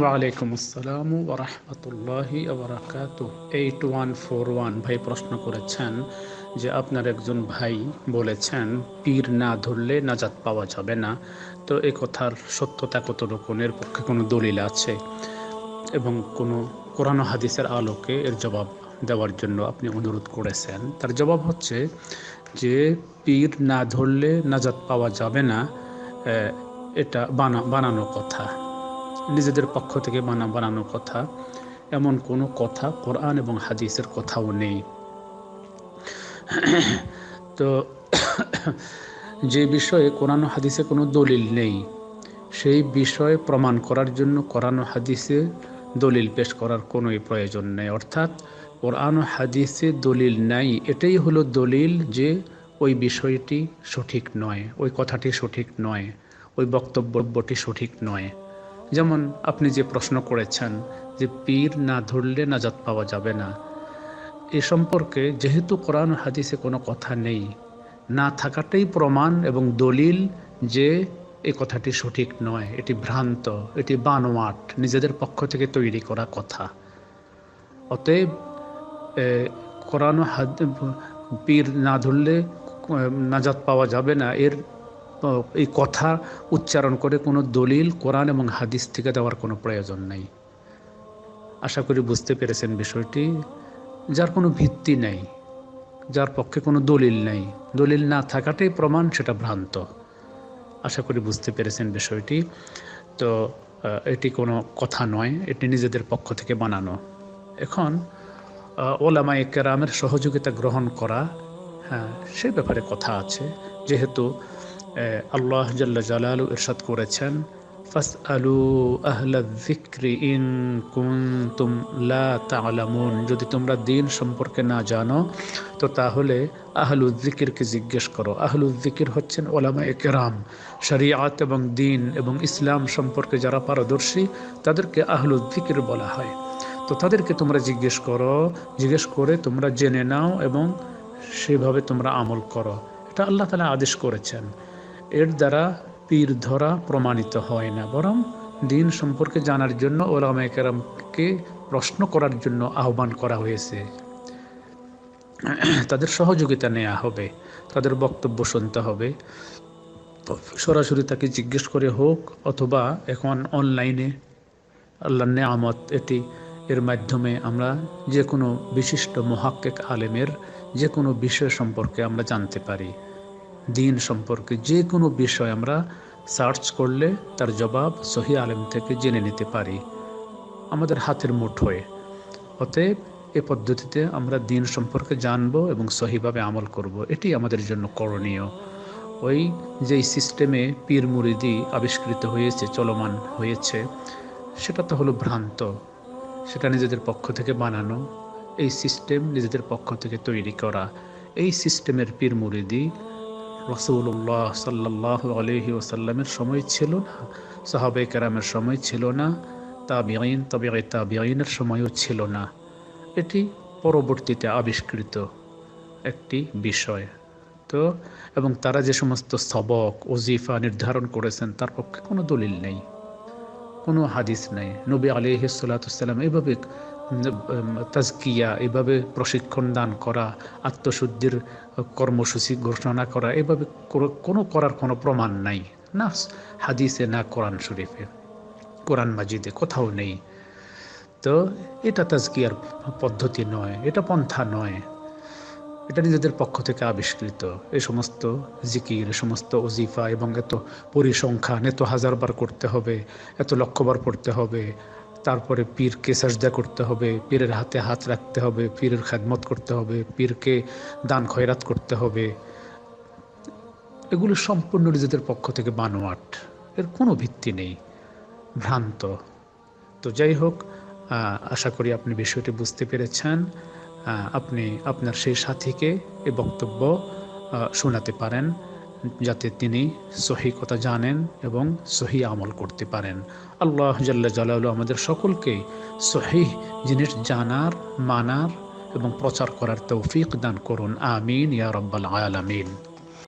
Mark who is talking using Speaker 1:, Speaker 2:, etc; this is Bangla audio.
Speaker 1: ওয়ালাইকুম আসসালাম ওরহমতুল্লাহি আবরাকাত এইট ওয়ান ফোর ওয়ান ভাই প্রশ্ন করেছেন যে আপনার একজন ভাই বলেছেন, পীর না ধরলে নাজাত পাওয়া যাবে না। তো এ কথার সত্যতা কতটুকু? এর পক্ষে কোনো দলিল আছে? এবং কোনো কোরআন হাদিসের আলোকে এর জবাব দেওয়ার জন্য আপনি অনুরোধ করেছেন। তার জবাব হচ্ছে যে, পীর না ধরলে নাজাত পাওয়া যাবে না এটা বানা, বানানো কথা। নিজেদের পক্ষ থেকে বানা বানানো কথা, এমন কোনো কথা কোরআন এবং হাদিসের কথাও নেই। তো যে বিষয়ে কোরআন হাদিসে কোনো দলিল নেই, সেই বিষয়ে প্রমাণ করার জন্য কোরআন হাদিসে দলিল পেশ করার কোনোই প্রয়োজন নেই। অর্থাৎ কোরআন হাদিসে দলিল নাই, এটাই হলো দলিল যে ওই বিষয়টি সঠিক নয়, ওই কথাটি সঠিক নয়, ওই বক্তব্যটি সঠিক নয়। যেমন আপনি যে প্রশ্ন করেছেন যে পীর না ধরলে নাজাত পাওয়া যাবে না, এ সম্পর্কে যেহেতু কোরআন হাদিসে কোনো কথা নেই, না থাকাটাই প্রমাণ এবং দলিল যে এ কথাটি সঠিক নয়। এটি ভ্রান্ত, এটি বানোয়াট, নিজেদের পক্ষ থেকে তৈরি করা কথা। অতএব কোরআন হাদ, পীর না ধরলে নাজাত পাওয়া যাবে না, এর এই কথা উচ্চারণ করে কোনো দলিল, কোরআন এবং হাদিস থেকে দেওয়ার কোনো প্রয়োজন নেই। আশা করি বুঝতে পেরেছেন বিষয়টি। যার কোনো ভিত্তি নেই, যার পক্ষে কোনো দলিল নেই, দলিল না থাকাটাই প্রমাণ, সেটা ভ্রান্ত। আশা করি বুঝতে পেরেছেন বিষয়টি। তো এটি কোনো কথা নয়, এটি নিজেদের পক্ষ থেকে বানানো। এখন ওলামা কেরামের সহযোগিতা গ্রহণ করা হ্যাঁ সে ব্যাপারে কথা আছে। যেহেতু আল্লাহ জাল্লা জালালু ইরশাদ করেছেন ফাস আলু আহলা জিক্রি ইন কুন্তুম লা তালামুন। যদি তোমরা দিন সম্পর্কে না জানো, তো তাহলে আহলু জিকিরকে জিজ্ঞেস করো। আহলু জিকির হচ্ছেন ওলামা একরাম শরিয়াত এবং দিন এবং ইসলাম সম্পর্কে যারা পারদর্শী, তাদেরকে আহলু জিকির বলা হয়। তো তাদেরকে তোমরা জিজ্ঞেস করো, জিজ্ঞেস করে তোমরা জেনে নাও এবং সেভাবে তোমরা আমল করো। এটা আল্লাহ তালা আদেশ করেছেন। এর দ্বারা পীর ধরা প্রমাণিত হয় না। বরং দিন সম্পর্কে জানার জন্য ওলামাইকেরামকে প্রশ্ন করার জন্য আহ্বান করা হয়েছে। তাদের সহযোগিতা নেওয়া হবে, তাদের বক্তব্য শুনতে হবে। সরাসরি তাকে জিজ্ঞেস করে হোক অথবা এখন অনলাইনে আল্লাহ নেয়ামত এটি, এর মাধ্যমে আমরা যে কোনো বিশিষ্ট মহাক্কেক আলেমের যে কোনো বিষয় সম্পর্কে আমরা জানতে পারি। দিন সম্পর্কে যে কোনো বিষয় আমরা সার্চ করলে তার জবাব সহি আলেম থেকে জেনে নিতে পারি। আমাদের হাতের মুঠোয় অতএব এ পদ্ধতিতে আমরা দিন সম্পর্কে জানব এবং সহিভাবে আমল করব। এটি আমাদের জন্য করণীয়। ওই যেই সিস্টেমে পীর মুরিদি আবিষ্কৃত হয়েছে, চলমান হয়েছে, সেটা তো হলো ভ্রান্ত। সেটা নিজেদের পক্ষ থেকে বানানো, এই সিস্টেম নিজেদের পক্ষ থেকে তৈরি করা। এই সিস্টেমের পীর মুরিদি রসুল্লাহ সাল্লাহ আলহি ওসাল্লামের সময় ছিল না সাহাবে কেরামের সময় ছিল না তাবিআইন তবে তাবিআইনের সময়ও ছিল না। এটি পরবর্তীতে আবিষ্কৃত একটি বিষয়। তো, এবং তারা যে সমস্ত সবক, ওজিফা নির্ধারণ করেছেন, তার পক্ষে কোনো দলিল নেই, কোনো হাদিস নেই। নবী আলিহিসাল্লাতুসাল্লাম এভাবে তাজকিয়া, এভাবে প্রশিক্ষণ দান করা, আত্মশুদ্ধির কর্মসূচি ঘোষণা করা, এভাবে কোনো করার কোনো প্রমাণ নাই। না, হাদিসে, না কোরআন শরীফে। কোরআন মাজিদে কোথাও নেই। তো এটা তাজকিয়ার পদ্ধতি নয়, এটা পন্থা নয়। এটা নিজেদের পক্ষ থেকে আবিষ্কৃত। এই সমস্ত জিকির, এ সমস্ত ওজিফা এবং এত পরিসংখ্যান, এত হাজারবার করতে হবে, এত লক্ষবার পড়তে হবে। তারপরে পীরকে সাজদা করতে হবে, পীরের হাতে হাত রাখতে হবে, পীরের খেদমত করতে হবে, পীরকে দান খয়রাত করতে হবে। এগুলো সম্পূর্ণ নিজেদের পক্ষ থেকে বানোয়াট। এর কোনো ভিত্তি নেই, ভ্রান্ত। তো যাই হোক আশা করি আপনি বিষয়টি বুঝতে পেরেছেন। আপনি আপনার সেই সাথীকে এ বক্তব্য শোনাতে পারেন। যাতে তিনি সহি কথা জানেন এবং সহি আমল করতে পারেন। আল্লাহ জাল্লা জালাল আমাদের সকলকে সহি জিনিস জানার, মানার এবং প্রচার করার তৌফিক দান করুন। আমিন, ইয়া রব্বাল আলামিন।